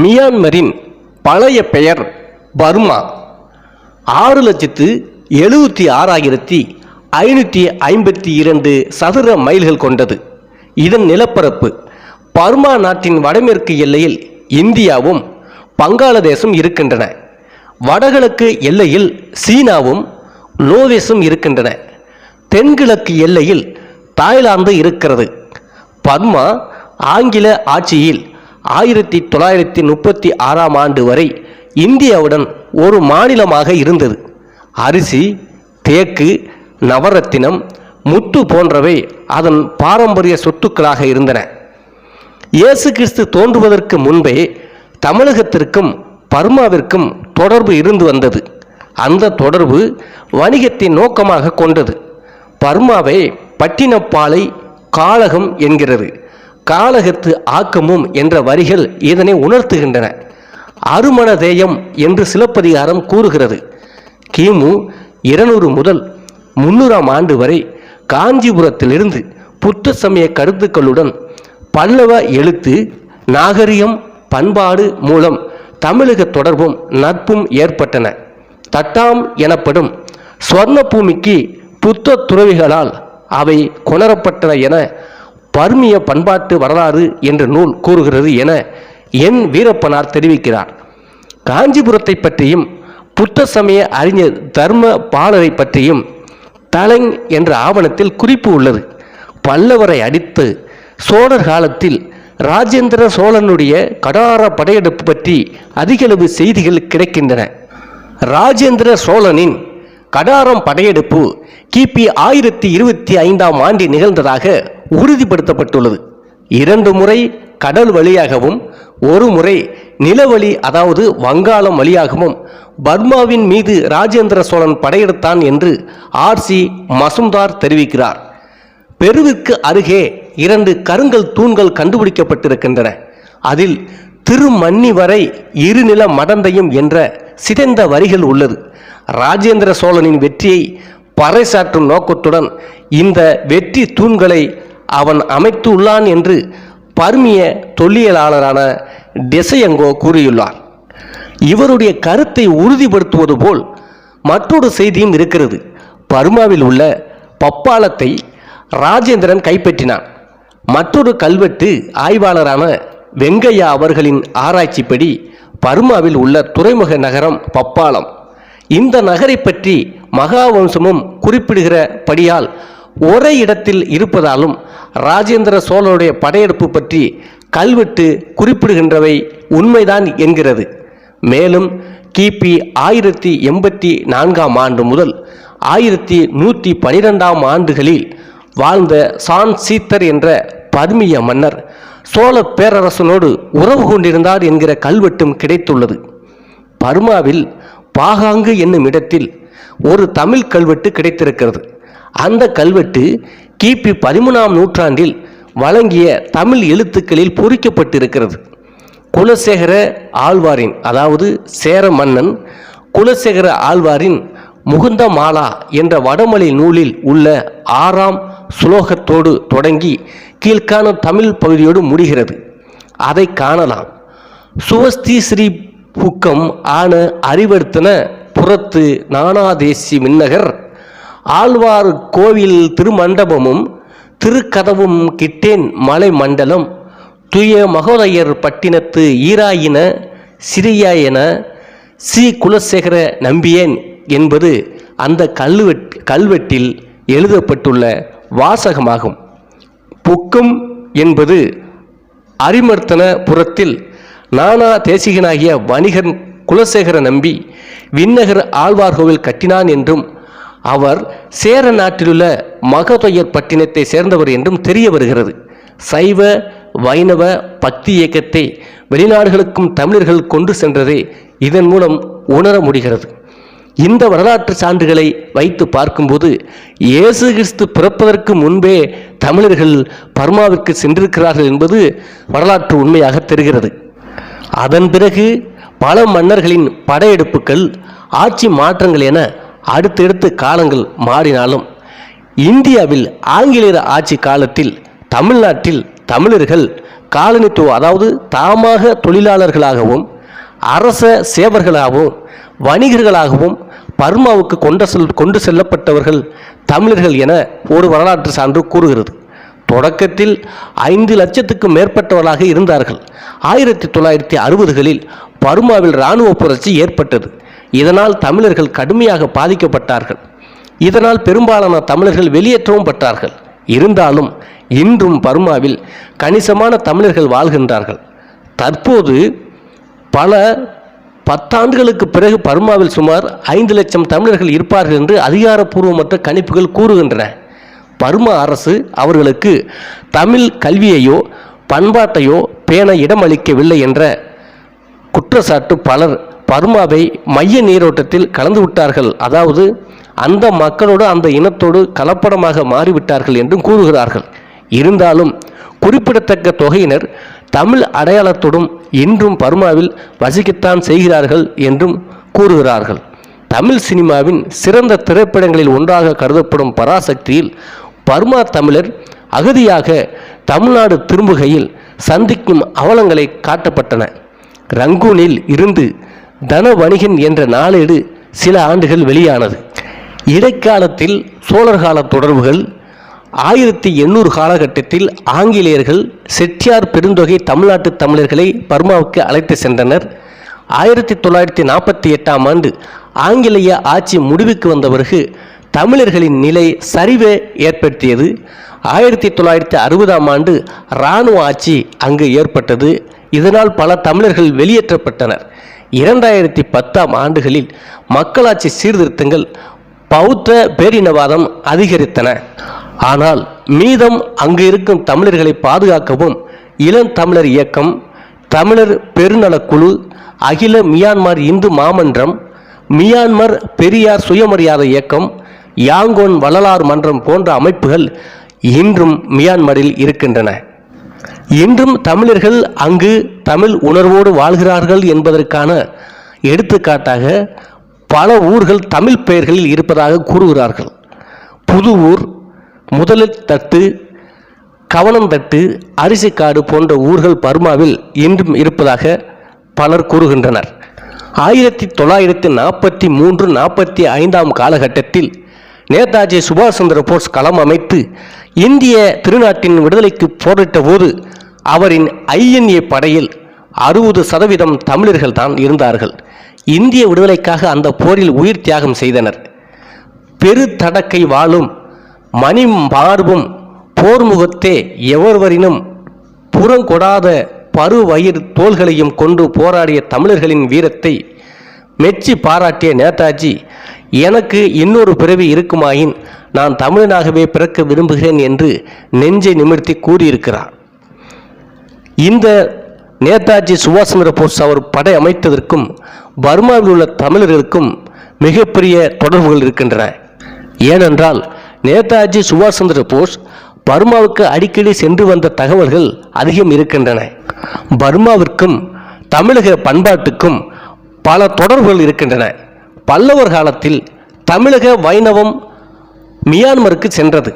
மியான்மரின் பழைய பெயர் பர்மா. ஆறு லட்சத்து எழுபத்தி ஆறாயிரத்தி ஐநூற்றி ஐம்பத்தி இரண்டு சதுர மைல்கள் கொண்டது. இதன் நிலப்பரப்பு பர்மா நாட்டின் வடமேற்கு எல்லையில் இந்தியாவும் வங்காளதேசம் இருக்கின்றன. வடகிழக்கு எல்லையில் சீனாவும் நோவேஸும் இருக்கின்றன. தென்கிழக்கு எல்லையில் தாய்லாந்து இருக்கிறது. பர்மா ஆங்கில ஆட்சியில் ஆயிரத்தி தொள்ளாயிரத்தி முப்பத்தி ஆறாம் ஆண்டு வரை இந்தியாவுடன் ஒரு மாநிலமாக இருந்தது. அரிசி தேக்கு நவரத்தினம் முத்து போன்றவை அதன் பாரம்பரிய சொத்துக்களாக இருந்தன. இயேசு கிறிஸ்து தோன்றுவதற்கு முன்பே தமிழகத்திற்கும் பர்மாவிற்கும் தொடர்பு இருந்து வந்தது. அந்த தொடர்பு வணிகத்தை நோக்கமாக கொண்டது. பர்மாவை பட்டினப்பாலை காலகம் என்கிறது. காலகத்து ஆக்கமும் என்ற வரிகள் இதனை உணர்த்துகின்றன. அருமணதேயம் என்று சிலப்பதிகாரம் கூறுகிறது. கிமு இருநூறு முதல் முன்னூறாம் ஆண்டு வரை காஞ்சிபுரத்திலிருந்து புத்த சமய கருத்துக்களுடன் பல்லவ எழுத்து நாகரிகம் பண்பாடு மூலம் தமிழக தொடர்பும் நட்பும் ஏற்பட்டன. தட்டாம் எனப்படும் ஸ்வர்ண பூமிக்கு புத்த துறவிகளால் அவை கொணரப்பட்டன என பர்மிய பண்பாட்டு வரலாறு என்ற நூல் கூறுகிறது என என் வீரப்பனார் தெரிவிக்கிறார். காஞ்சிபுரத்தை பற்றியும் புத்த சமய அறிஞர் தர்ம பாலரை பற்றியும் தலங் என்ற ஆவணத்தில் குறிப்பு உள்ளது. பல்லவரை அடித்து சோழர் காலத்தில் ராஜேந்திர சோழனுடைய கடார படையெடுப்பு பற்றி அதிகளவு செய்திகள் கிடைக்கின்றன. ராஜேந்திர சோழனின் கடாரம் படையெடுப்பு கிபி ஆயிரத்தி இருபத்தி ஐந்தாம் ஆண்டு நிகழ்ந்ததாக உறுதிப்படுத்தப்பட்டுள்ளது. இரண்டு முறை கடல் வழியாகவும் ஒரு முறை நிலவழி அதாவது வங்காளம் வழியாகவும் பர்மாவின் மீது ராஜேந்திர சோழன் படையெடுத்தான் என்று ஆர்சி மசும்தார் தெரிவிக்கிறார். பெருவிற்கு அருகே இரண்டு கருங்கல் தூண்கள் கண்டுபிடிக்கப்பட்டிருக்கின்றன. அதில் திருமன்னி வரை இருநில மடந்தையும் என்ற சிதைந்த வரிகள் உள்ளது. ராஜேந்திர சோழனின் வெற்றியை பறைசாற்றும் நோக்கத்துடன் இந்த வெற்றி தூண்களை அவன் அமைத்துள்ளான் என்று பர்மிய தொல்லியலாளரான டெசையங்கோ கூறியுள்ளார். இவருடைய கருத்தை உறுதிப்படுத்துவது போல் மற்றொரு செய்தியும் இருக்கிறது. பர்மாவில் உள்ள பப்பாளத்தை ராஜேந்திரன் கைப்பற்றினான். மற்றொரு கல்வெட்டு ஆய்வாளரான வெங்கையா அவர்களின் ஆராய்ச்சிப்படி பர்மாவில் உள்ள துறைமுக நகரம் பப்பாளம். இந்த நகரை பற்றி மகாவம்சமும் குறிப்பிடுகிறபடியால் ஒரே இடத்தில் இருப்பதாலும் ராஜேந்திர சோழனுடைய படையெடுப்பு பற்றி கல்வெட்டு குறிப்பிடுகின்றவை உண்மைதான் என்கிறது. மேலும் கிபி ஆயிரத்தி எண்பத்தி நான்காம் ஆண்டு முதல் ஆயிரத்தி நூற்றி பனிரெண்டாம் ஆண்டுகளில் வாழ்ந்த சான் சீத்தர் என்ற பர்மிய மன்னர் சோழ பேரரசனோடு உறவு கொண்டிருந்தார் என்கிற கல்வெட்டும் கிடைத்துள்ளது. பர்மாவில் பாகாங்கு என்னும் இடத்தில் ஒரு தமிழ் கல்வெட்டு கிடைத்திருக்கிறது. அந்த கல்வெட்டு கிபி பதிமூணாம் நூற்றாண்டில் வழங்கிய தமிழ் எழுத்துக்களில் பொறிக்கப்பட்டிருக்கிறது. குலசேகர ஆழ்வாரின் அதாவது சேர மன்னன் குலசேகர ஆழ்வாரின் முகுந்த மாலா என்ற வடமொழி நூலில் உள்ள ஆறாம் சுலோகத்தோடு தொடங்கி கீழ்காணும் தமிழ் பகுதியோடு முடிகிறது. அதை காணலாம். சுவஸ்தி ஸ்ரீ புக்கம் ஆன அறிவடுத்தன புறத்து நானாதேசி மின்னகர் ஆழ்வார் கோவில் திருமண்டபமும் திருக்கதவும் கிட்டேன் மலை மண்டலம் துய மகோதயர் பட்டினத்து ஈராயின சிறியாயன சி. குலசேகர நம்பியேன் என்பது அந்த கல்வெட் கல்வெட்டில் எழுதப்பட்டுள்ள வாசகமாகும். புக்கும் என்பது அரிமர்த்தன புறத்தில் நானா தேசிகனாகிய வணிகன் குலசேகர நம்பி விண்ணகர் ஆழ்வார்கோவில் கட்டினான் என்றும் அவர் சேர நாட்டிலுள்ள மகதொயர் பட்டினத்தை சேர்ந்தவர் என்றும் தெரிய வருகிறது. சைவ வைணவ பக்தி இயக்கத்தை வெளிநாடுகளுக்கும் தமிழர்கள் கொண்டு சென்றதை இதன் மூலம் உணர முடிகிறது. இந்த வரலாற்று சான்றுகளை வைத்து பார்க்கும்போது இயேசு கிறிஸ்து பிறப்பதற்கு முன்பே தமிழர்கள் பர்மாவிற்கு சென்றிருக்கிறார்கள் என்பது வரலாற்று உண்மையாக தெரிகிறது. அதன் பிறகு பல மன்னர்களின் படையெடுப்புகள் ஆட்சி மாற்றங்கள் என அடுத்தடுத்து காலங்கள் மாறினாலும் இந்தியாவில் ஆங்கிலேயர் ஆட்சி காலத்தில் தமிழ்நாட்டில் தமிழர்கள் காலனித்துவ அதாவது தாமாக தொழிலாளர்களாகவும் அரச சேவர்களாகவும் வணிகர்களாகவும் பர்மாவுக்கு கொண்டு செல் கொண்டு செல்லப்பட்டவர்கள் தமிழர்கள் என ஒரு வரலாற்று சான்று கூறுகிறது. தொடக்கத்தில் ஐந்து லட்சத்துக்கும் மேற்பட்டவர்களாக இருந்தார்கள். ஆயிரத்தி தொள்ளாயிரத்தி அறுபதுகளில் பர்மாவில் இராணுவ புரட்சி ஏற்பட்டது. இதனால் தமிழர்கள் கடுமையாக பாதிக்கப்பட்டார்கள். இதனால் பெரும்பாலான தமிழர்கள் வெளியேற்றவும் பட்டார்கள். இருந்தாலும் இன்றும் பர்மாவில் கணிசமான தமிழர்கள் வாழ்கின்றார்கள். தற்போது பல பத்தாண்டுகளுக்கு பிறகு பர்மாவில் சுமார் ஐந்து லட்சம் தமிழர்கள் இருப்பார்கள் என்று அதிகாரப்பூர்வமற்ற கணிப்புகள் கூறுகின்றன. பர்மா அரசு அவர்களுக்கு தமிழ் கல்வியையோ பண்பாட்டையோ பேண இடமளிக்கவில்லை என்ற குற்றச்சாட்டு பலர் பர்மாவை மைய நீரோட்டத்தில் கலந்து விட்டார்கள். அதாவது அந்த மக்களோடு அந்த இனத்தோடு கலப்படமாக மாறிவிட்டார்கள் என்றும் கூறுகிறார்கள். இருந்தாலும் குறிப்பிடத்தக்க தொகையினர் தமிழ் அடையாளத்தோடும் இன்றும் பர்மாவில் வசிக்கத்தான் செய்கிறார்கள் என்றும் கூறுகிறார்கள். தமிழ் சினிமாவின் சிறந்த திரைப்படங்களில் ஒன்றாக கருதப்படும் பராசக்தியில் பர்மா தமிழர் அகதியாக தமிழ்நாடு திரும்புகையில் சந்திக்கும் அவலங்களை காட்டப்பட்டன. ரங்கூனில் இருந்து தன வணிகன் என்ற நாளேடு சில ஆண்டுகள் வெளியானது. இடைக்காலத்தில் சோழர் கால தொடர்புகள் ஆயிரத்தி எண்ணூறு காலகட்டத்தில் ஆங்கிலேயர்கள் செட்டியார் பெருந்தொகை தமிழ்நாட்டு தமிழர்களை பர்மாவுக்கு அழைத்து சென்றனர். ஆயிரத்தி தொள்ளாயிரத்தி நாற்பத்தி எட்டாம் ஆண்டு ஆங்கிலேய ஆட்சி முடிவுக்கு வந்த பிறகு தமிழர்களின் நிலை சரிவை ஏற்படுத்தியது. ஆயிரத்தி தொள்ளாயிரத்தி அறுபதாம் ஆண்டு இராணுவ ஆட்சி அங்கு ஏற்பட்டது. இதனால் பல தமிழர்கள் வெளியேற்றப்பட்டனர். இரண்டாயிரத்தி பத்தாம் ஆண்டுகளில் மக்களாட்சி சீர்திருத்தங்கள் பௌத்த பேரினவாதம் அதிகரித்தன. ஆனால் மீதம் அங்கு இருக்கும் தமிழர்களை பாதுகாக்கவும் இளம் தமிழர் இயக்கம் தமிழர் பெருநலக்குழு அகில மியான்மர் இந்து மாமன்றம் மியான்மர் பெரியார் சுயமரியாதை இயக்கம் யாங்கோன் வள்ளலார் மன்றம் போன்ற அமைப்புகள் இன்றும் மியான்மரில் இருக்கின்றன. இன்றும் தமிழர்கள் அங்கு தமிழ் உணர்வோடு வாழ்கிறார்கள் என்பதற்கான எடுத்துக்காட்டாக பல ஊர்கள் தமிழ் பெயர்களில் இருப்பதாக கூறுகிறார்கள். புது ஊர் முதலில் தட்டு கவனந்தட்டு அரிசிக்காடு போன்ற ஊர்கள் பர்மாவில் இன்றும் இருப்பதாக பலர் கூறுகின்றனர். ஆயிரத்தி தொள்ளாயிரத்தி நாற்பத்தி மூன்று நாற்பத்தி ஐந்தாம் காலகட்டத்தில் நேதாஜி சுபாஷ் சந்திர போஸ் களம் அமைத்து இந்திய திருநாட்டின் விடுதலைக்கு போரிட்ட போது அவரின் ஐஎன்ஏ படையில் அறுபது சதவீதம் தமிழர்கள் தான் இருந்தார்கள். இந்திய விடுதலைக்காக அந்த போரில் உயிர் தியாகம் செய்தனர். பெரு தடக்கை வாழும் மணி மார்பும் போர்முகத்தே எவர்வரினும் புறங்கொடாத பருவயிர் தோள்களையும் கொண்டு போராடிய தமிழர்களின் வீரத்தை மெச்சி பாராட்டிய நேதாஜி எனக்கு இன்னொரு பிறவி இருக்குமாயின் நான் தமிழனாகவே பிறக்க விரும்புகிறேன் என்று நெஞ்சை நிமிர்த்தி கூறியிருக்கிறார். இந்த நேதாஜி சுபாஷ் சந்திர போஸ் அவர் படை அமைத்ததற்கும் பர்மாவில் உள்ள தமிழர்களுக்கும் மிகப்பெரிய தொடர்புகள் இருக்கின்றன. ஏனென்றால் நேதாஜி சுபாஷ் சந்திர போஸ் பர்மாவுக்கு அடிக்கடி சென்று வந்த தகவல்கள் அதிகம் இருக்கின்றன. பர்மாவிற்கும் தமிழக பண்பாட்டுக்கும் பல தொடர்புகள் இருக்கின்றன. பல்லவர் காலத்தில் தமிழக வைணவம் மியான்மருக்கு சென்றது.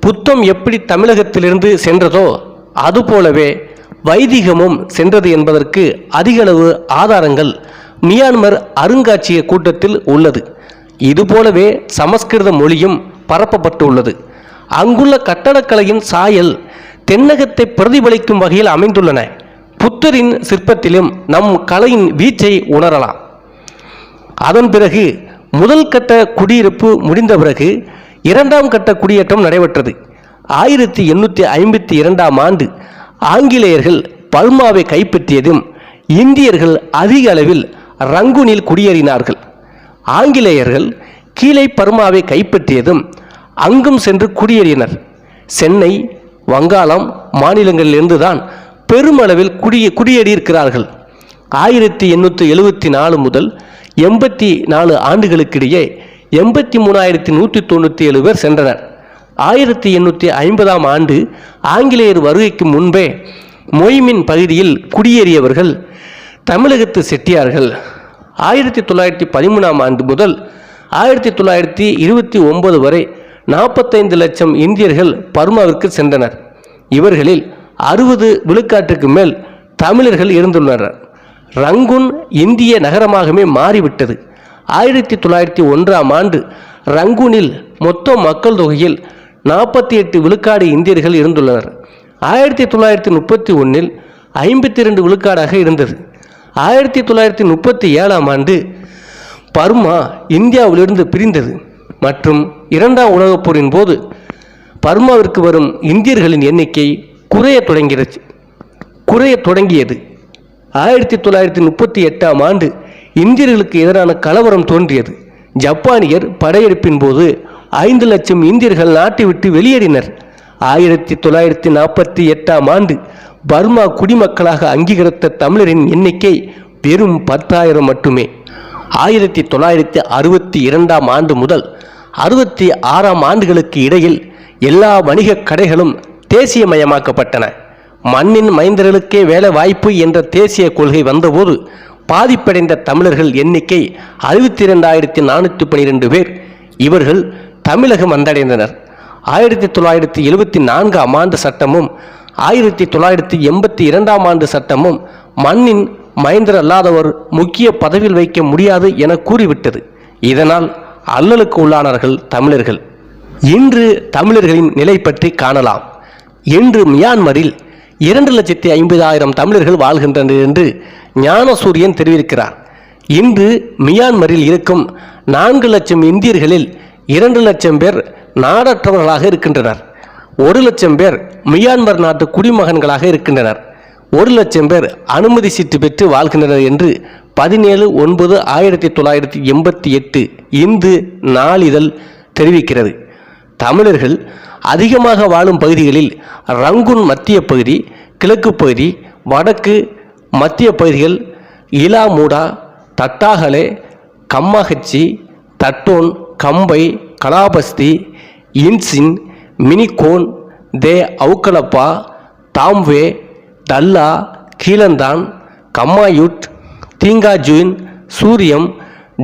புத்தம் எப்படி தமிழகத்திலிருந்து சென்றதோ அதுபோலவே வைதிகமும் சென்றது என்பதற்கு அதிகளவு ஆதாரங்கள் மியான்மர் அருங்காட்சியக கூட்டத்தில் உள்ளது. இதுபோலவே சமஸ்கிருத மொழியும் பரப்பப்பட்டு உள்ளது. அங்குள்ள கட்டடக்கலையின் சாயல் தென்னகத்தை பிரதிபலிக்கும் வகையில் அமைந்துள்ளன. புத்தரின் சிற்பத்திலும் நம் கலையின் வீச்சை உணரலாம். அதன் பிறகு முதல் கட்ட குடியிருப்பு முடிந்த பிறகு இரண்டாம் கட்ட குடியேற்றம் நடைபெற்றது. ஆயிரத்தி எண்ணூற்றி ஐம்பத்தி இரண்டாம் ஆண்டு ஆங்கிலேயர்கள் பல்மாவை கைப்பற்றியதும் இந்தியர்கள் அதிக அளவில் ரங்குனில் குடியேறினார்கள். ஆங்கிலேயர்கள் கீழே பர்மாவை கைப்பற்றியதும் அங்கும் சென்று குடியேறினர். சென்னை வங்காளம் மாநிலங்களிலிருந்து தான் பெருமளவில் குடியே குடியேறியிருக்கிறார்கள். ஆயிரத்தி எண்ணூற்றி எழுபத்தி நாலு முதல் எண்பத்தி நாலு ஆண்டுகளுக்கிடையே எண்பத்தி மூணாயிரத்தி நூற்றி தொண்ணூற்றி ஏழு பேர் சென்றனர். ஆயிரத்தி எண்ணூற்றி ஐம்பதாம் ஆண்டு ஆங்கிலேயர் வருகைக்கு முன்பே மொய்மின் பகுதியில் குடியேறியவர்கள் தமிழகத்து செட்டியார்கள். ஆயிரத்தி தொள்ளாயிரத்தி பதிமூணாம் ஆண்டு முதல் ஆயிரத்தி தொள்ளாயிரத்தி இருபத்தி ஒன்பது வரை நாற்பத்தைந்து லட்சம் இந்தியர்கள் பர்மாவிற்கு சென்றனர். இவர்களில் அறுபது விழுக்காட்டுக்கு மேல் தமிழர்கள் இருந்துள்ளனர். ரங்குன் இந்திய நகரமாகவே மாறிவிட்டது. ஆயிரத்தி தொள்ளாயிரத்தி ஒன்றாம் ஆண்டு ரங்குனில் மொத்த மக்கள் தொகையில் நாற்பத்தி எட்டு விழுக்காடு இந்தியர்கள் இருந்துள்ளனர். ஆயிரத்தி தொள்ளாயிரத்தி முப்பத்தி ஒன்றில் ஐம்பத்தி ரெண்டு விழுக்காடாக இருந்தது. ஆயிரத்தி தொள்ளாயிரத்தி முப்பத்தி ஏழாம் ஆண்டு பர்மா இந்தியாவிலிருந்து பிரிந்தது மற்றும் இரண்டாம் உலகப் போரின் போது பர்மாவிற்கு வரும் இந்தியர்களின் எண்ணிக்கை குறைய தொடங்கிறது குறையத் தொடங்கியது. ஆயிரத்தி தொள்ளாயிரத்தி முப்பத்தி எட்டாம் ஆண்டு இந்தியர்களுக்கு எதிரான கலவரம் தோன்றியது. ஜப்பானியர் படையெடுப்பின் போது ஐந்து லட்சம் இந்தியர்கள் நாட்டை விட்டு வெளியேறினர். ஆயிரத்தி தொள்ளாயிரத்தி நாற்பத்தி எட்டாம் ஆண்டு பர்மா குடிமக்களாக அங்கீகரித்த தமிழரின் எண்ணிக்கை வெறும் பத்தாயிரம் மட்டுமே. ஆயிரத்தி தொள்ளாயிரத்தி அறுபத்தி இரண்டாம் ஆண்டு முதல் அறுபத்தி ஆறாம் ஆண்டுகளுக்கு இடையில் எல்லா வணிகக் கடைகளும் தேசியமயமாக்கப்பட்டன. மண்ணின் மைந்தர்களுக்கே வேலை வாய்ப்பு என்ற தேசிய கொள்கை வந்தபோது பாதிப்படைந்த தமிழர்கள் எண்ணிக்கை அறுபத்தி இரண்டாயிரத்தி நானூற்றி பனிரெண்டு பேர். இவர்கள் தமிழகம் வந்தடைந்தனர். ஆயிரத்தி தொள்ளாயிரத்தி எழுபத்தி நான்காம் ஆண்டு சட்டமும் ஆயிரத்தி தொள்ளாயிரத்தி எண்பத்தி இரண்டாம் ஆண்டு சட்டமும் மண்ணின் மைந்தர் அல்லாதவர் முக்கிய பதவியில் வைக்க முடியாது என கூறிவிட்டது. இதனால் அல்லலுக்கு உள்ளானார்கள் தமிழர்கள். இன்று தமிழர்களின் நிலை பற்றி காணலாம். இன்று மியான்மரில் இரண்டு லட்சத்தி ஐம்பதாயிரம் தமிழர்கள் வாழ்கின்றனர் என்று ஞானசூரியன் தெரிவிக்கிறார். இன்று மியான்மரில் இருக்கும் நான்கு லட்சம் இந்தியர்களில் இரண்டு லட்சம் பேர் நாடற்றவர்களாக இருக்கின்றனர். ஒரு லட்சம் பேர் மியான்மர் நாட்டு குடிமகன்களாக இருக்கின்றனர். ஒரு லட்சம் பேர் அனுமதி சீட்டு பெற்று வாழ்கின்றனர் என்று பதினேழு ஒன்பது ஆயிரத்தி தொள்ளாயிரத்தி எண்பத்தி எட்டு இந்து நாளிதழ் தெரிவிக்கிறது. தமிழர்கள் அதிகமாக வாழும் பகுதிகளில் ரங்குன் மத்திய பகுதி கிழக்கு பகுதி வடக்கு மத்திய பகுதிகள் இலாமூடா தட்டாகலே கம்மாகச்சி தட்டோன் கம்பை கலாபஸ்தி இன்சின் மினிகோன் தே அவுக்கலப்பா தாம்வே தல்லா கீழந்தான் கம்மாயுட் தீங்காஜுயின் சூரியம்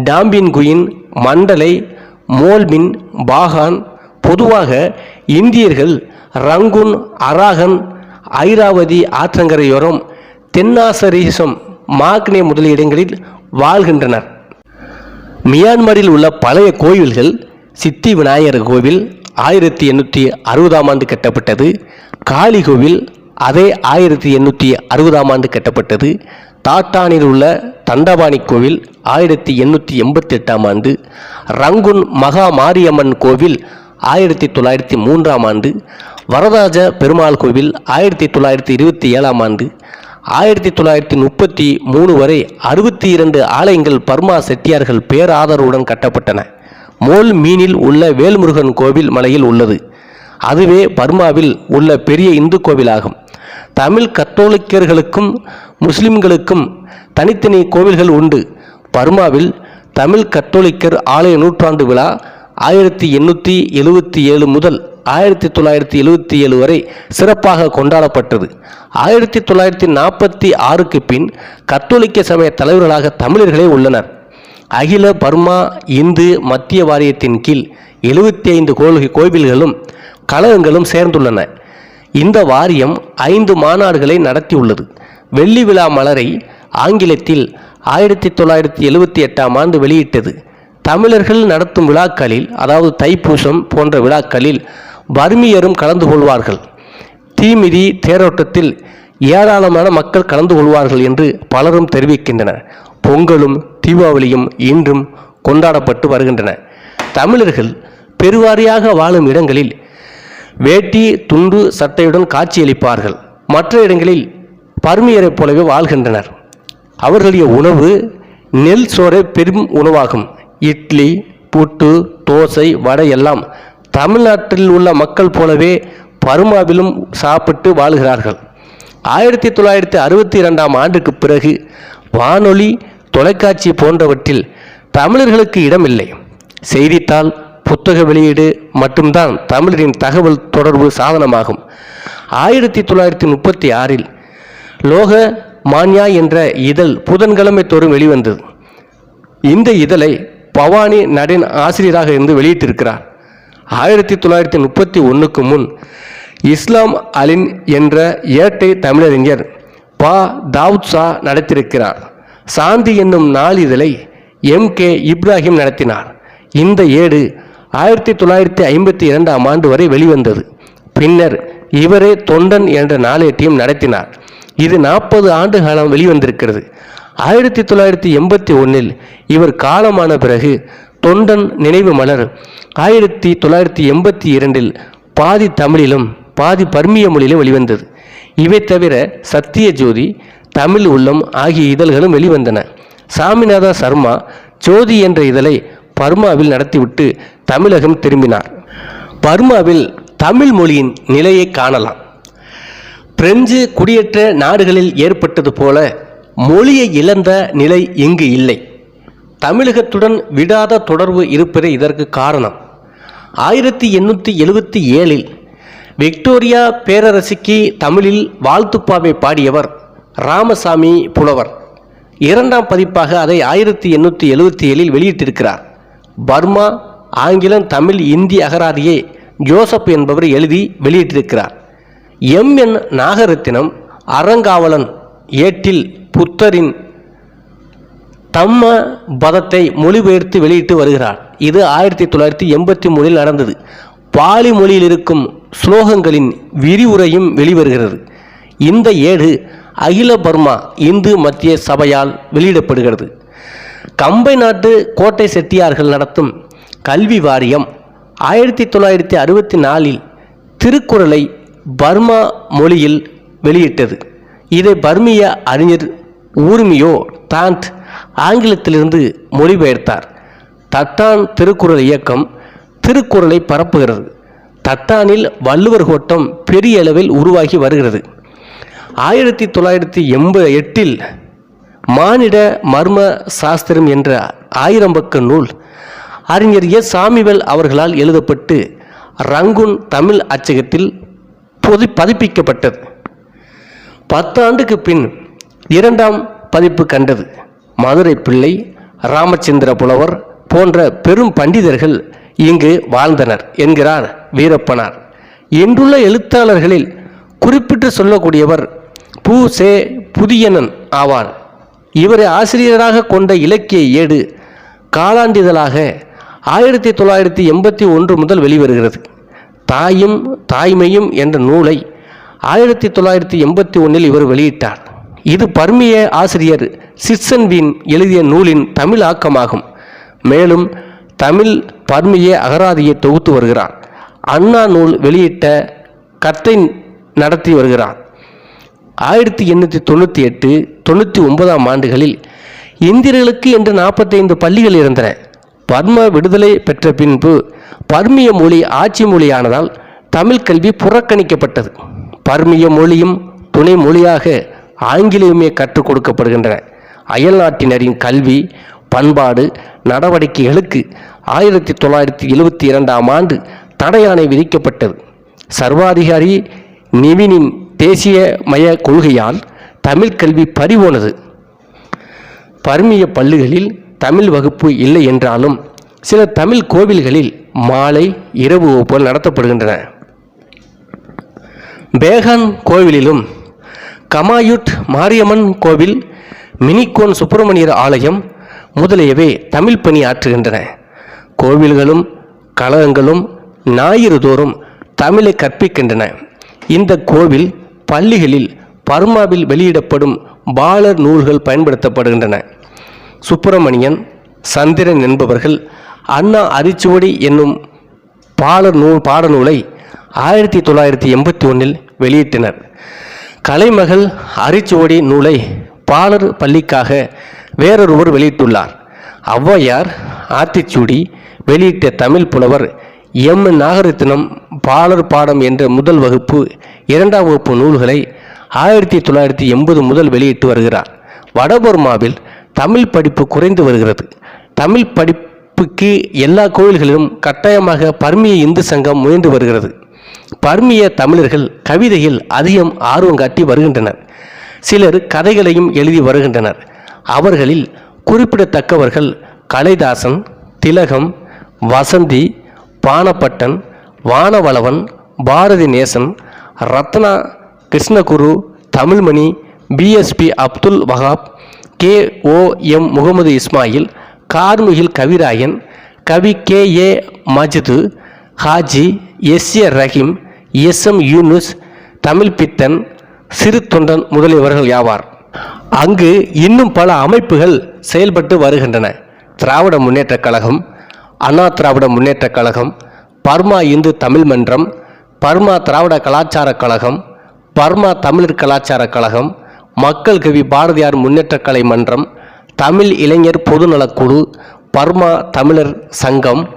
டாம்பின்குயின் மண்டலை மோல்மின் பாகான் பொதுவாக இந்தியர்கள் ரங்குன் அராகன் ஐராவதி ஆற்றங்கரையோரம் தென்னாசரீசம் மாக்னே முதலிய இடங்களில் வாழ்கின்றனர். மியான்மரில் உள்ள பழைய கோயில்கள் சித்தி விநாயகர் கோவில் ஆயிரத்தி எண்ணூற்றி அறுபதாம் ஆண்டு கட்டப்பட்டது. காளி கோவில் அதே ஆயிரத்தி எண்ணூற்றி அறுபதாம் ஆண்டு கட்டப்பட்டது. தாட்டானில் உள்ள தண்டபாணி கோவில் ஆயிரத்தி எண்ணூற்றி எண்பத்தி எட்டாம் ஆண்டு. ரங்குன் மகா மாரியம்மன் கோவில் ஆயிரத்தி தொள்ளாயிரத்தி மூன்றாம் ஆண்டு வரதாஜ பெருமாள் கோவில் ஆயிரத்தி தொள்ளாயிரத்தி இருபத்தி ஏழாம் ஆண்டு ஆயிரத்தி தொள்ளாயிரத்தி முப்பத்தி மூணு வரை அறுபத்தி இரண்டு ஆலயங்கள் பர்மா செட்டியார்கள் பேராதரவுடன் கட்டப்பட்டன. மோல் மீனில் உள்ள வேல்முருகன் கோவில் மலையில் உள்ளது. அதுவே பர்மாவில் உள்ள பெரிய இந்து கோவிலாகும். தமிழ் கத்தோலிக்கர்களுக்கும் முஸ்லிம்களுக்கும் தனித்தனி கோவில்கள் உண்டு. பர்மாவில் தமிழ் கத்தோலிக்கர் ஆலய நூற்றாண்டு விழா ஆயிரத்தி எண்ணூற்றி எழுவத்தி ஏழு முதல் ஆயிரத்தி தொள்ளாயிரத்தி எழுவத்தி ஏழு வரை சிறப்பாக கொண்டாடப்பட்டது. ஆயிரத்தி தொள்ளாயிரத்தி நாற்பத்தி ஆறுக்கு பின் கத்தோலிக்க சமய தலைவர்களாக தமிழர்களே உள்ளனர். அகில பர்மா இந்து மத்திய வாரியத்தின் கீழ் எழுபத்தி ஐந்து கோவில்களும் கழகங்களும் சேர்ந்துள்ளன. இந்த வாரியம் ஐந்து மாநாடுகளை நடத்தியுள்ளது. வெள்ளி விழா மலரை ஆங்கிலத்தில் ஆயிரத்தி தொள்ளாயிரத்தி எழுவத்தி எட்டாம் ஆண்டு வெளியிட்டது. தமிழர்கள் நடத்தும் விழாக்களில் அதாவது தைப்பூசம் போன்ற விழாக்களில் பர்மியரும் கலந்து கொள்வார்கள். தீமிதி தேரோட்டத்தில் ஏராளமான மக்கள் கலந்து கொள்வார்கள் என்று பலரும் தெரிவிக்கின்றனர். பொங்கலும் தீபாவளியும் இன்றும் கொண்டாடப்பட்டு வருகின்றன. தமிழர்கள் பெருவாரியாக வாழும் இடங்களில் வேட்டி துண்டு சட்டையுடன் காட்சியளிப்பார்கள். மற்ற இடங்களில் பர்மியரைப் போலவே வாழ்கின்றனர். அவர்களுடைய உணவு நெல் சோறே பெரும் உணவாகும். இட்லி புட்டு தோசை வடை எல்லாம் தமிழ்நாட்டில் உள்ள மக்கள் போலவே பருமாவிலும் சாப்பிட்டு வாழுகிறார்கள். ஆயிரத்தி தொள்ளாயிரத்தி அறுபத்தி இரண்டாம் ஆண்டுக்கு பிறகு வானொலி தொலைக்காட்சி போன்றவற்றில் தமிழர்களுக்கு இடமில்லை. செய்தித்தாள் புத்தக வெளியீடு மட்டும்தான் தமிழரின் தகவல் தொடர்பு சாதனமாகும். ஆயிரத்தி தொள்ளாயிரத்தி முப்பத்தி ஆறில் லோக மான்யா என்ற இதழ் புதன்கிழமை தோறும் வெளிவந்தது. இந்த இதழை பவானி நடின் ஆசிரியராக இருந்து வெளியிட்டிருக்கிறார். ஆயிரத்தி தொள்ளாயிரத்தி முப்பத்தி ஒன்றுக்கு முன் இஸ்லாம் அலின் என்ற ஏட்டை தமிழறிஞர் பா தாவூத் ஷா நடத்தியிருக்கிறார் சாந்தி என்னும் நாளிதழை எம் கே இப்ராஹிம் நடத்தினார். இந்த ஏடு ஆயிரத்தி தொள்ளாயிரத்தி ஐம்பத்தி இரண்டாம் ஆண்டு வரை வெளிவந்தது. பின்னர் இவரே தொண்டன் என்ற நாளேட்டையும் நடத்தினார். இது நாற்பது ஆண்டு காலம் வெளிவந்திருக்கிறது. ஆயிரத்தி தொள்ளாயிரத்தி எண்பத்தி ஒன்றில் இவர் காலமான பிறகு தொண்டன் நினைவு மலர். ஆயிரத்தி தொள்ளாயிரத்தி எண்பத்தி இரண்டில் பாதி தமிழிலும் பாதி பர்மிய மொழியிலும் வெளிவந்தது. இவை தவிர சத்தியஜோதி தமிழ் உள்ளம் ஆகிய இதழ்களும் வெளிவந்தன. சாமிநாதா சர்மா ஜோதி என்ற இதழை பர்மாவில் நடத்திவிட்டு தமிழகம் திரும்பினார். பர்மாவில் தமிழ் மொழியின் நிலையை காணலாம். பிரெஞ்சு குடியேற்ற நாடுகளில் ஏற்பட்டது போல மொழியை இழந்த நிலை இங்கு இல்லை. தமிழகத்துடன் விடாத தொடர்பு இருப்பதே இதற்கு காரணம். ஆயிரத்தி எண்ணூற்றி எழுபத்தி ஏழில் விக்டோரியா பேரரசிக்கு தமிழில் வாழ்த்துப்பாவை பாடியவர் ராமசாமி புலவர். இரண்டாம் பதிப்பாக அதை ஆயிரத்தி எண்ணூற்றி எழுபத்தி ஏழில் வெளியிட்டிருக்கிறார். பர்மா ஆங்கிலம் தமிழ் இந்தி அகராதியை ஜோசப் என்பவர் எழுதி வெளியிட்டிருக்கிறார். எம் என் நாகரத்தினம் அறங்காவலன் ஏட்டில் புத்தரின் தம்ம பதத்தை மொழிபெயர்த்து வெளியிட்டு வருகிறார். இது ஆயிரத்தி தொள்ளாயிரத்தி எண்பத்தி மூணில் நடந்தது. பாலி மொழியில் இருக்கும் ஸ்லோகங்களின் விரிவுரையும் வெளிவருகிறது. இந்த ஏடு அகில பர்மா இந்து மத்திய சபையால் வெளியிடப்படுகிறது. கம்பை நாட்டு கோட்டை செட்டியார்கள் நடத்தும் கல்வி வாரியம் ஆயிரத்தி தொள்ளாயிரத்தி அறுபத்தி நாலில் திருக்குறளை பர்மா மொழியில் வெளியிட்டது. இதை பர்மிய அறிஞர் ஊர்மியோ தாந்த் ஆங்கிலத்திலிருந்து மொழிபெயர்த்தார். தட்டான் திருக்குறள் இயக்கம் திருக்குறளை பரப்புகிறது. தட்டானில் வள்ளுவர் கோட்டம் பெரிய அளவில் உருவாகி வருகிறது. ஆயிரத்தி தொள்ளாயிரத்தி எண்ப எட்டில் மானிட மர்ம சாஸ்திரம் என்ற ஆயிரம் பக்க நூல் அறிஞர் எஸ் சாமிவேல் அவர்களால் எழுதப்பட்டு ரங்குன் தமிழ் அச்சகத்தில் பொது பதிப்பிக்கப்பட்டது. பத்தாண்டுக்கு பின் இரண்டாம் பதிப்பு கண்டது. மதுரை பிள்ளை ராமச்சந்திர புலவர் போன்ற பெரும் பண்டிதர்கள் இங்கு வாழ்ந்தனர் என்கிறார் வீரப்பனார். இன்றுள்ள எழுத்தாளர்களில் குறிப்பிட்டு சொல்லக்கூடியவர் பு. சே. புதியனன் ஆவார். இவரை ஆசிரியராக கொண்ட இலக்கிய ஏடு காலாண்டிதழாக ஆயிரத்தி தொள்ளாயிரத்தி எண்பத்தி ஒன்று முதல் வெளிவருகிறது. தாயும் தாய்மையும் என்ற நூலை ஆயிரத்தி தொள்ளாயிரத்தி எண்பத்தி ஒன்றில் இவர் வெளியிட்டார். இது பர்மிய ஆசிரியர் சிட்சன்வின் எழுதிய நூலின் தமிழ் ஆக்கமாகும். மேலும் தமிழ் பர்மிய அகராதியை தொகுத்து வருகிறார். அண்ணா நூல் வெளியிட்ட கத்தை நடத்தி வருகிறார். ஆயிரத்தி எண்ணூற்றி தொண்ணூற்றி எட்டு தொண்ணூற்றி ஒன்பதாம் ஆண்டுகளில் இந்தியர்களுக்கு என்று நாற்பத்தைந்து பள்ளிகள் இருந்தன. பர்ம விடுதலை பெற்ற பின்பு பர்மிய மொழி ஆட்சி மொழியானதால் தமிழ் கல்வி புறக்கணிக்கப்பட்டது. பர்மிய மொழியும் துணை மொழியாக ஆங்கிலமே கற்றுக் கொடுக்கப்படுகின்றன. அயல்நாட்டினரின் கல்வி பண்பாடு நடவடிக்கைகளுக்கு ஆயிரத்தி தொள்ளாயிரத்தி எழுபத்தி இரண்டாம் ஆண்டு தடையாணை விதிக்கப்பட்டது. சர்வாதிகாரி நிவினின் தேசியமய கொள்கையால் தமிழ் கல்வி பறிபோனது. பர்மிய பள்ளிகளில் தமிழ் வகுப்பு இல்லை என்றாலும் சில தமிழ் கோவில்களில் மாலை இரவு வகுப்புகள் நடத்தப்படுகின்றன. பேகான் கோவிலிலும் கமாயுட் மாரியம்மன் கோவில் மினிக்கோன் சுப்பிரமணியர் ஆலயம் முதலியவை தமிழ் பணி ஆற்றுகின்றன. கோவில்களும் கழகங்களும் ஞாயிறு தோறும் தமிழை கற்பிக்கின்றன. இந்த கோவில் பள்ளிகளில் பர்மாவில் வெளியிடப்படும் பாலர் நூல்கள் பயன்படுத்தப்படுகின்றன. சுப்பிரமணியன் சந்திரன் என்பவர்கள் அண்ணா அரிச்சுவடி என்னும் பாலர் நூல் பாடநூலை ஆயிரத்தி தொள்ளாயிரத்தி எண்பத்தி ஒன்றில் வெளியிட்டனர். கலைமகள் அரிச்சுவடி நூலை பாலர் பள்ளிக்காக வேறொருவர் வெளியிட்டுள்ளார். ஔவையார் ஆத்திச்சூடி வெளியிட்ட தமிழ் புலவர் எம். நாகரத்தினம் பாலர் பாடம் என்ற முதல் வகுப்பு இரண்டாம் வகுப்பு நூல்களை ஆயிரத்தி தொள்ளாயிரத்தி எண்பது முதல் வெளியிட்டு வருகிறார். வடபர்மாவில் தமிழ் படிப்பு குறைந்து வருகிறது. தமிழ் படிப்புக்கு எல்லா கோயில்களிலும் கட்டாயமாக பர்மிய இந்து சங்கம் முயன்று வருகிறது. பர்மிய தமிழர்கள் கவிதையில் அதிகம் ஆர்வம் காட்டி வருகின்றனர். சிலர் கதைகளையும் எழுதி வருகின்றனர். அவர்களில் குறிப்பிடத்தக்கவர்கள் Kalaidasan Thilagam Vasanthi Banappattan Vanavalavan Bharathi Nesan Ratna Krishnaguru Tamilmani PSP Abdul Wahab K O M Mohammed Ismail Karmugil Kavirayan Kavi K A Majid Haji S A Rahim S M Yunus Tamil Pithan Siru Thondan முதலியவர்கள் யாவார். அங்கு இன்னும் பல அமைப்புகள் செயல்பட்டு வருகின்றன. Dravida Munnetra Kazhagam Anna Dravida Munnetra Kazhagam Burma Hindu Tamil மன்றம் Burma திராவிட கலாச்சாரக் கழகம் Burma தமிழர் கலாச்சாரக் கழகம் மக்கள் கவி பாரதியார் முன்னேற்றக் கலை மன்றம் தமிழ் இளைஞர் பொதுநலக்குழு பர்மா தமிழர் சங்கம்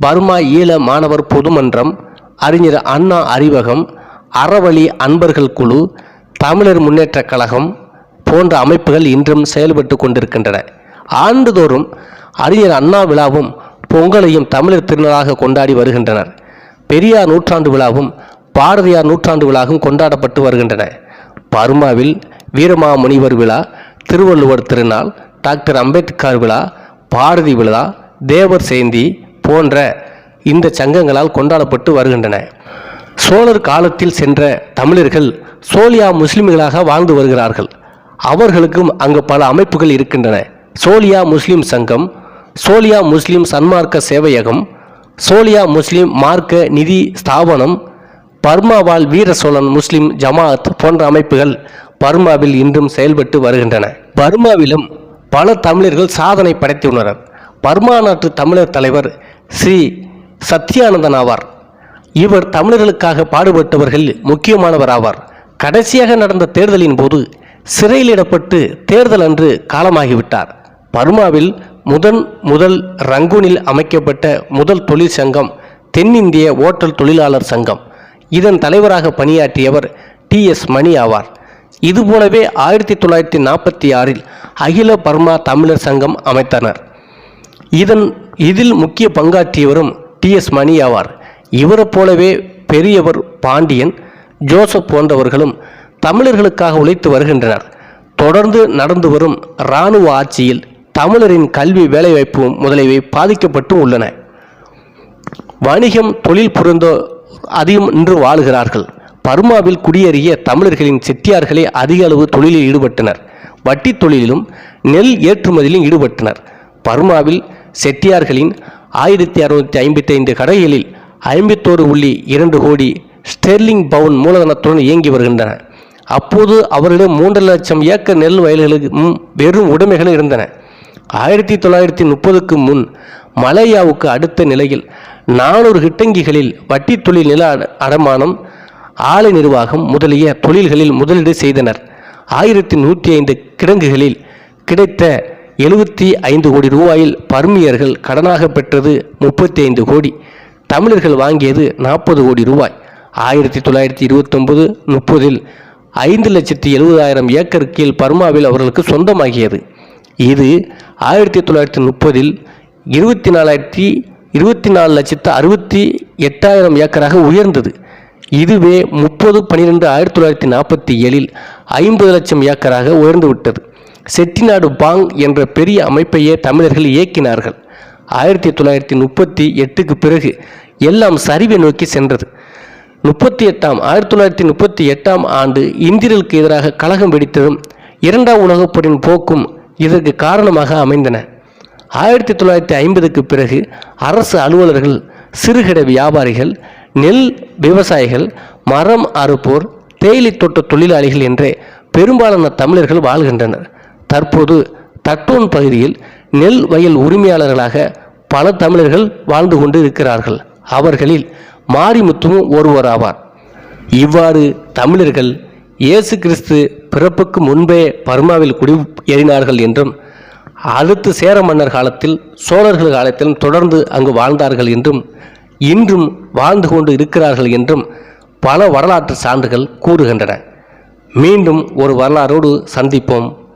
பர்மா ஈழ மாணவர் பொதுமன்றம் அறிஞர் அண்ணா அறிவகம் அறவழி அன்பர்கள் குழு தமிழர் முன்னேற்றக் கழகம் போன்ற அமைப்புகள் இன்றும் செயல்பட்டு கொண்டிருக்கின்றன. ஆண்டுதோறும் அறிஞர் அண்ணா விழாவும் பொங்கலையும் தமிழர் திருநாளாக கொண்டாடி வருகின்றனர். பெரியார் நூற்றாண்டு விழாவும் பாரதியார் நூற்றாண்டு விழாவும் கொண்டாடப்பட்டு வருகின்றன. பர்மாவில் வீரமாமுனிவர் விழா திருவள்ளுவர் திருநாள் டாக்டர் அம்பேத்கர் விழா பாரதி விழா தேவர் சேந்தி போன்ற இந்த சங்கங்களால் கொண்டாடப்பட்டு வருகின்றன. சோழர் காலத்தில் சென்ற தமிழர்கள் சோலியா முஸ்லிம்களாக வாழ்ந்து வருகிறார்கள். அவர்களுக்கும் அங்கு பல அமைப்புகள் இருக்கின்றன. சோலியா முஸ்லிம் சங்கம் சோலியா முஸ்லிம் சன்மார்க்க சேவையகம் சோலியா முஸ்லிம் மார்க்க நிதி ஸ்தாபனம் பர்மாவால் வீர சோழன் முஸ்லிம் ஜமாஅத் போன்ற அமைப்புகள் பர்மாவில் இன்றும் செயல்பட்டு வருகின்றன. பர்மாவிலும் பல தமிழர்கள் சாதனை படைத்துள்ளனர். பர்மா நாட்டு தமிழர் தலைவர் ஸ்ரீ சத்யானந்தன் ஆவார் இவர் தமிழர்களுக்காக பாடுபட்டவர்கள் முக்கியமானவர் ஆவார். கடைசியாக நடந்த தேர்தலின் போது சிறையிலிடப்பட்டு தேர்தல் அன்று காலமாகிவிட்டார். பர்மாவில் முதன் முதல் ரங்கூனில் அமைக்கப்பட்ட முதல் தொழிற்சங்கம் தென்னிந்திய ஓட்டல் தொழிலாளர் சங்கம். இதன் தலைவராக பணியாற்றியவர் டி. எஸ். மணி ஆவார். இதுபோலவே ஆயிரத்தி தொள்ளாயிரத்தி நாற்பத்தி ஆறில் அகில பர்மா தமிழர் சங்கம் அமைத்தனர். இதன் இதில் முக்கிய பங்காற்றியவரும் டி எஸ் மணி ஆவார். இவரை போலவே பெரியவர் பாண்டியன் ஜோசப் போன்றவர்களும் தமிழர்களுக்காக உழைத்து வருகின்றனர். தொடர்ந்து நடந்து வரும் இராணுவ ஆட்சியில் தமிழரின் கல்வி வேலைவாய்ப்பு முதலியவை பாதிக்கப்பட்டும் உள்ளன. வணிகம் தொழில் புரிந்தோ அதிகம் இன்று வாழுகிறார்கள். பர்மாவில் குடியேறிய தமிழர்களின் செட்டியார்களே அதிக அளவு தொழிலில் ஈடுபட்டனர். வட்டி தொழிலிலும் நெல் ஏற்றுமதியிலும் ஈடுபட்டனர். பர்மாவில் செட்டியார்களின் ஆயிரத்தி அறுநூற்றி ஐம்பத்தி ஐந்து கடைகளில் ஐம்பத்தோரு புள்ளி இரண்டு கோடி ஸ்டெர்லிங் பவுன் மூலதனத்துடன் இயங்கி வருகின்றன. அப்போது அவர்களிடம் மூன்று லட்சம் ஏக்கர் நெல் வயல்களுக்கு வெறும் உடைமைகள் இருந்தன. ஆயிரத்தி தொள்ளாயிரத்தி முப்பதுக்கு முன் மலேயாவுக்கு அடுத்த நிலையில் நானூறு கிட்டங்கிகளில் வட்டி தொழில் நில அடமானம் ஆலை நிர்வாகம் முதலிய தொழில்களில் முதலீடு செய்தனர். ஆயிரத்தி நூற்றி ஐந்து கிடங்குகளில் கிடைத்த எழுபத்தி ஐந்து கோடி ரூபாயில் பர்மியர்கள் கடனாக பெற்றது முப்பத்தி ஐந்து கோடி. தமிழர்கள் வாங்கியது நாற்பது கோடி ரூபாய். ஆயிரத்தி தொள்ளாயிரத்தி இருபத்தொன்பது முப்பதில் ஐந்து லட்சத்தி எழுபதாயிரம் ஏக்கர் கீழ் பர்மாவில் அவர்களுக்கு சொந்தமாகியது. இது ஆயிரத்தி தொள்ளாயிரத்தி முப்பதில் இருபத்தி நாலாயிரத்தி இருபத்தி நாலு லட்சத்து அறுபத்தி எட்டாயிரம் ஏக்கராக உயர்ந்தது. இதுவே முப்பது பன்னிரெண்டு ஆயிரத்தி தொள்ளாயிரத்தி நாற்பத்தி ஏழில் ஐம்பது லட்சம் ஏக்கராக உயர்ந்துவிட்டது. செட்டிநாடு பாங் என்ற பெரிய அமைப்பையே தமிழர்கள் இயக்கினார்கள். ஆயிரத்தி தொள்ளாயிரத்தி முப்பத்தி எட்டுக்கு பிறகு எல்லாம் சரிவை நோக்கி சென்றது. முப்பத்தி எட்டாம் ஆயிரத்தி தொள்ளாயிரத்தி முப்பத்தி எட்டாம் ஆண்டு இந்திரர்களுக்கு எதிராக கழகம் வெடித்ததும் இரண்டாம் உலகப் போரின் போக்கும் இதற்கு காரணமாக அமைந்தன. ஆயிரத்தி தொள்ளாயிரத்தி ஐம்பதுக்கு பிறகு அரசு அலுவலர்கள் சிறுகிட வியாபாரிகள் நெல் விவசாயிகள் மரம் அறுப்போர் தேயிலை தோட்ட தொழிலாளிகள் என்றே பெரும்பாலான தமிழர்கள் வாழ்கின்றனர். தற்போது தட்டோன் பகுதியில் நெல் வயல் உரிமையாளர்களாக பல தமிழர்கள் வாழ்ந்து கொண்டு இருக்கிறார்கள் அவர்களில் மாரிமுத்துவும் ஒருவராவார் இவ்வாறு தமிழர்கள் இயேசு கிறிஸ்து பிறப்புக்கு முன்பே பர்மாவில் குடியேறினார்கள் என்றும் அடுத்து சேர மன்னர் காலத்தில் சோழர்கள் காலத்திலும் தொடர்ந்து அங்கு வாழ்ந்தார்கள் என்றும் இன்றும் வாழ்ந்து கொண்டு இருக்கிறார்கள் என்றும் பல வரலாற்று சான்றுகள் கூறுகின்றன. மீண்டும் ஒரு வரலாறோடு சந்திப்போம்.